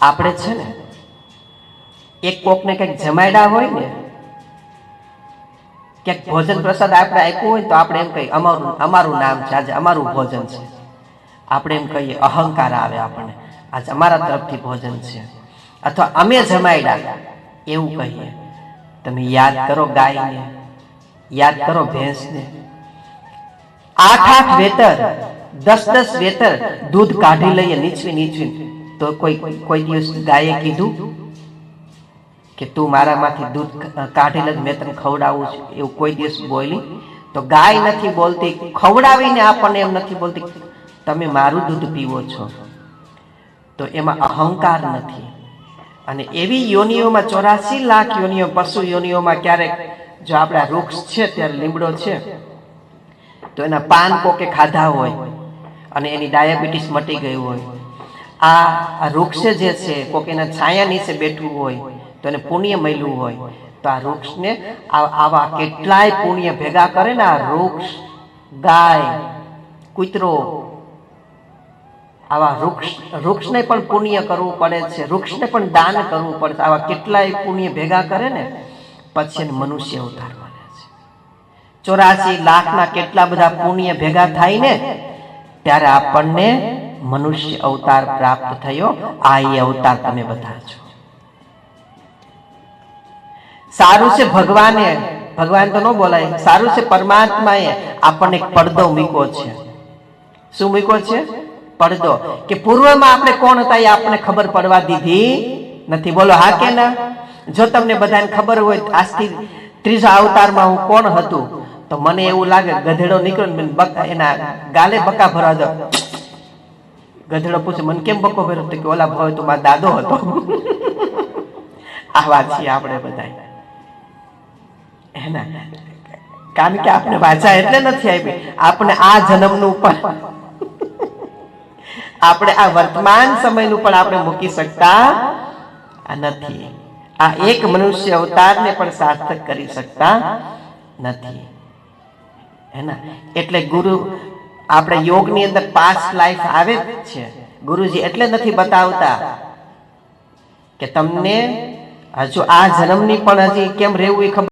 આપણે છે ને, એક કોકને કંઈક જમાડ્યા હોય ને, ક્યાંક ભોજન પ્રસાદ આપણે આપ્યું હોય તો આપણે એમ કહીએ, અમારું અમારું નામ છે, આજે અમારું ભોજન છે. આપણે એમ કહીએ, અહંકાર આવે આપણને, આજે અમારા તરફથી ભોજન છે. અથવા અમે જમાડ્યા એવું કહીએ, તમે યાદ કરો ગાયને, યાદ કરો ભેંસને. આઠ આઠ વેતર, દસ દસ વેતર દૂધ કાઢી લઈએ, નીચવી નીચવી. તો કોઈ કોઈ દિવસ ગાયે કીધું કે તું મારામાંથી દૂધ કાઢેલ જ મેં તને ખવડાવું છું. એવું કોઈ દિવસ બોલી. તો ગાય નથી બોલતી, ખવડાવીને આપણને એમ નથી બોલતી તમે મારું દૂધ પીવો છો. તો એમાં અહંકાર નથી. અને એવી યોનિઓમાં, ચોરાસી લાખ યોનિઓ, પશુ યોનિઓમાં ક્યારેક જો આપણા વૃક્ષ છે, ત્યારે લીમડો છે, તો એના પાન કોકે ખાધા હોય અને એની ડાયાબિટીસ મટી ગઈ હોય આ વૃક્ષ જે છે, કોક એના છાયા નીચે બેઠું હોય, તો એને પુણ્ય મળ્યું હોય. તો આ વૃક્ષને આવા કેટલાય પુણ્ય ભેગા કરે ને આ વૃક્ષ, ગાય, કૂતરો, આવા વૃક્ષ, વૃક્ષને પણ પુણ્ય કરવું પડે છે, વૃક્ષને પણ દાન કરવું પડે છે, આવા કેટલાય પુણ્ય ભેગા કરે ને, પછી એને મનુષ્ય અવતાર બને છે. ચોરાસી લાખના કેટલા બધા પુણ્ય ભેગા થાય ને, ત્યારે આપણને મનુષ્ય અવતાર પ્રાપ્ત થયો, આ એ અવતાર તમે બધા છો. સારું છે ભગવાને, ભગવાન તો ન બોલાય, સારું છે પરમાત્માએ આપણને પડદો મૂક્યો છે. શું મૂક્યો છે? પડદો. કે પૂર્વમાં આપણે કોણ હતા એ આપણને ખબર પડવા દીધી નથી. બોલો, હા કે ના? જો તમને બધાને ખબર હોય, આજથી ત્રીજા અવતારમાં હું કોણ હતું? તો મને એવું લાગે ગધેડો નીકળ્યો એના ગાલે બકા ભરા દો. ગધેડો પૂછે, મને કેમ બકો ભેરો તો કે, ઓલા ભાવે તો મારા દાદો હતો. આ વાત છે આપણે બધા એના કારણ કે આપણે વાંચા એટલે નથી આવી આપણે આ જન્મનું પણ. આપણે આ વર્તમાન સમયનું પણ આપણે મૂકી શકતા નથી. આ એક મનુષ્ય અવતારને પણ સાર્થક કરી શકતા નથી. હેના એટલે ગુરુ આપણે યોગની અંદર પાસ્ટ લાઈફ આવે જ છે. ગુરુજી એટલે નથી બતાવતા કે તમને હજુ આ જન્મની પણ હજી કેમ રહેવું એ ખબર